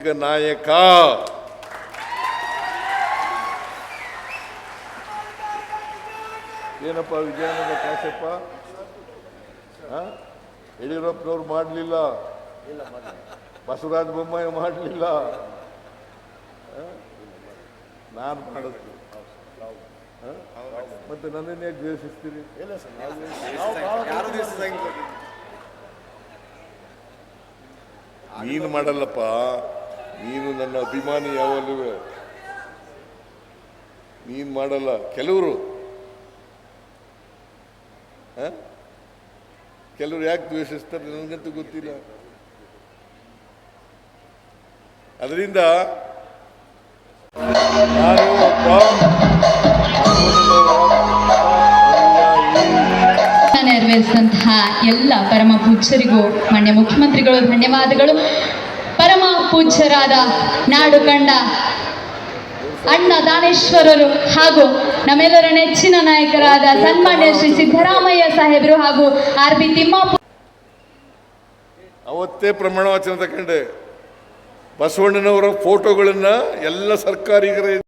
ಈಗ ನಾಯಕ. ಏನಪ್ಪ ವಿಜಯಾನಂದ ಕಾಶಪ್ಪ? ಯಡಿಯೂರಪ್ಪನವ್ರು ಮಾಡಲಿಲ್ಲ. ಬಸವರಾಜ ಬೊಮ್ಮಾಯಿ ಮಾಡಲಿಲ್ಲ. ನಾನು ಮಾಡೋದು. ಆ? ಮತ್ತೆ ನನ್ನನ್ನೇ ದ್ವೇಷಿಸ್ತೀರಿ? ನೀನು ಮಾಡಲ್ಲಪ್ಪ. ನೀನು ನನ್ನ ಅಭಿಮಾನಿ ಯಾವಲ್ಲೂ ನೀನು ಮಾಡಲ್ಲ ಕೆಲವರು? ಕೆಲವರು ಯಾಕೆ ದ್ವೇಷಿಸ್ತಾರೆ ನನಗಂತೂ ಗೊತ್ತಿಲ್ಲ ಅದರಿಂದ ನಾನು. ನೆರವೇರಿಸಿದಂತಹ ಎಲ್ಲ ಪರಮ ಪೂಜ್ಯರಿಗೂ, ಮಾನ್ಯ ಮುಖ್ಯಮಂತ್ರಿಗಳು, ಧನ್ಯವಾದಗಳು ಪೂಜ್ಯರಾದ ನಾಡು ಕಂಡ ಅಣ್ಣ ದಾನೇಶ್ವರರು ಹಾಗೂ ನಮ್ಮೆಲ್ಲರ ನೆಚ್ಚಿನ ನಾಯಕರಾದ ಸನ್ಮಾನ್ಯ ಶ್ರೀ ಸಿದ್ದರಾಮಯ್ಯ ಸಾಹೇಬರು ಹಾಗೂ ಆರ್ ಬಿ ತಿಮ್ಮಾಪು ಅವತ್ತೇ ಪ್ರಮಾಣ ವಚನ ತಗೊಂಡೆ ಬಸವಣ್ಣನವರ ಫೋಟೋಗಳನ್ನ ಎಲ್ಲ ಸರ್ಕಾರಿ